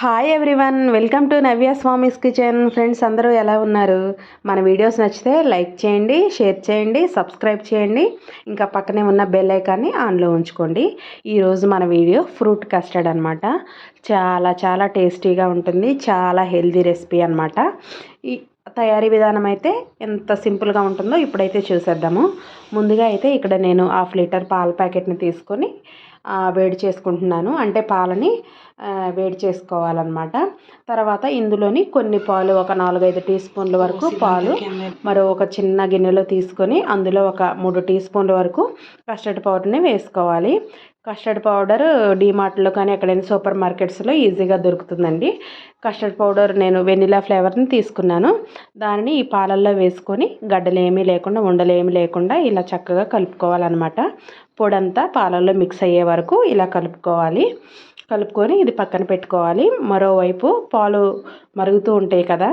Hi everyone welcome to Navya Swamy's kitchen friends అందరూ ఎలా ఉన్నారు? మన వీడియోస్ నచ్చితే లైక్ చేయండి షేర్ చేయండి సబ్స్క్రైబ్ చేయండి. ఇంకా పక్కనే ఉన్న బెల్ ఐకాన్ని ఆన్లో ఉంచుకోండి. ఈరోజు మన వీడియో ఫ్రూట్ కస్టర్డ్ అనమాట చాలా చాలా టేస్టీగా ఉంటుంది. చాలా హెల్దీ రెసిపీ అనమాట ఈ తయారీ విధానం అయితే ఎంత సింపుల్గా ఉంటుందో ఇప్పుడైతే చూసేద్దాము. ముందుగా అయితే ఇక్కడ నేను హాఫ్ లీటర్ పాల ప్యాకెట్ని తీసుకొని వేడి చేసుకుంటున్నాను. అంటే పాలని వేడి చేసుకోవాలన్నమాట. తర్వాత ఇందులోని కొన్ని పాలు ఒక నాలుగైదు టీ స్పూన్ల వరకు పాలు మరో ఒక చిన్న గిన్నెలో తీసుకొని అందులో ఒక మూడు టీ స్పూన్ల వరకు కస్టర్డ్ పౌడర్ని వేసుకోవాలి. కస్టర్డ్ పౌడర్ డీమార్ట్లో కానీ ఎక్కడైనా సూపర్ మార్కెట్స్లో ఈజీగా దొరుకుతుందండి. కస్టర్డ్ పౌడర్ నేను వెనిలా ఫ్లేవర్ని తీసుకున్నాను. దానిని ఈ పాలల్లో వేసుకొని గడ్డలు ఏమీ లేకుండా ఉండలు ఏమీ లేకుండా ఇలా చక్కగా కలుపుకోవాలన్నమాట. పొడంతా పాలల్లో మిక్స్ అయ్యే వరకు ఇలా కలుపుకోవాలి. కలుపుకొని ఇది పక్కన పెట్టుకోవాలి. మరోవైపు పాలు మరుగుతూ ఉంటాయి కదా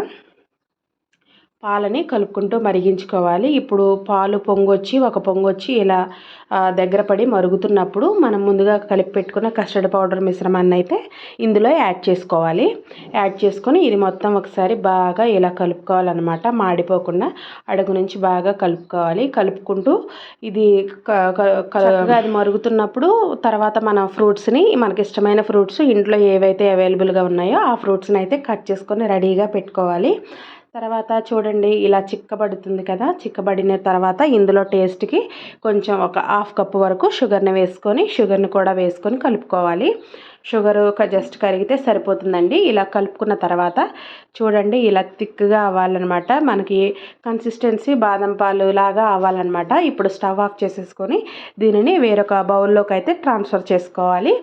పాలని కలుపుకుంటూ మరిగించుకోవాలి. ఇప్పుడు పాలు పొంగొచ్చి ఒక పొంగొచ్చి ఇలా దగ్గర పడి మరుగుతున్నప్పుడు మనం ముందుగా కలిపి పెట్టుకున్న కస్టర్డ్ పౌడర్ మిశ్రమాన్ని అయితే ఇందులో యాడ్ చేసుకోవాలి. యాడ్ చేసుకొని ఇది మొత్తం ఒకసారి బాగా ఇలా కలుపుకోవాలన్నమాట. మాడిపోకుండా అడుగు నుంచి బాగా కలుపుకోవాలి. కలుపుకుంటూ ఇది అది మరుగుతున్నప్పుడు తర్వాత మన ఫ్రూట్స్ని మనకి ఇష్టమైన ఫ్రూట్స్ ఇంట్లో ఏవైతే అవైలబుల్గా ఉన్నాయో ఆ ఫ్రూట్స్ని అయితే కట్ చేసుకొని రెడీగా పెట్టుకోవాలి. తర్వాత చూడండి ఇలా చిక్కబడుతుంది కదా. చిక్కబడిన తర్వాత ఇందులో టేస్ట్కి కొంచెం ఒక హాఫ్ కప్పు వరకు షుగర్ని వేసుకొని షుగర్ని కూడా వేసుకొని కలుపుకోవాలి. షుగర్ జస్ట్ కరిగితే సరిపోతుందండి. ఇలా కలుపుకున్న తర్వాత చూడండి ఇలా థిక్గా అవ్వాలన్నమాట. మనకి కన్సిస్టెన్సీ బాదం పాలు లాగా అవ్వాలన్నమాట. ఇప్పుడు స్టవ్ ఆఫ్ చేసేసుకొని దీనిని వేరొక బౌల్లోకి అయితే ట్రాన్స్ఫర్ చేసుకోవాలి.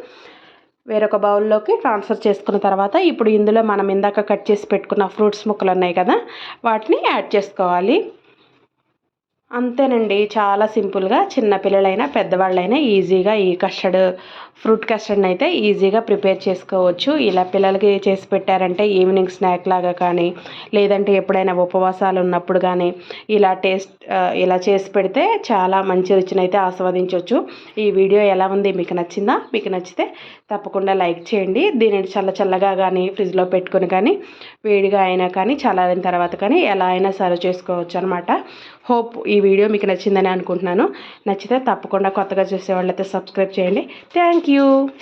వేరొక బౌల్లోకి ట్రాన్స్ఫర్ చేసుకున్న తర్వాత ఇప్పుడు ఇందులో మనం ఇందాక కట్ చేసి పెట్టుకున్న ఫ్రూట్స్ ముక్కలు ఉన్నాయి కదా వాటిని యాడ్ చేసుకోవాలి. అంతేనండి చాలా సింపుల్గా చిన్నపిల్లలైనా పెద్దవాళ్ళైనా ఈజీగా ఈ కస్టర్డ్ ఫ్రూట్ కస్టర్డ్ని అయితే ఈజీగా ప్రిపేర్ చేసుకోవచ్చు. ఇలా పిల్లలకి చేసి పెట్టారంటే ఈవినింగ్ స్నాక్ లాగా కానీ లేదంటే ఎప్పుడైనా ఉపవాసాలు ఉన్నప్పుడు కానీ ఇలా టేస్ట్ ఇలా చేసి పెడితే చాలా మంచి రుచిని అయితే ఆస్వాదించవచ్చు ఈ వీడియో ఎలా ఉంది? మీకు నచ్చిందా? మీకు నచ్చితే తప్పకుండా లైక్ చేయండి. దీనిని చల్ల చల్లగా కానీ ఫ్రిడ్జ్లో పెట్టుకొని కానీ వేడిగా అయినా కానీ చల్లారిన తర్వాత కానీ ఎలా అయినా సర్వ్ చేసుకోవచ్చు అనమాట హోప్ ఈ వీడియో మీకు నచ్చిందని అనుకుంటున్నాను. నచ్చితే తప్పకుండా కొత్తగా చూసే వాళ్ళైతే సబ్స్క్రైబ్ చేయండి. Thank Thank you.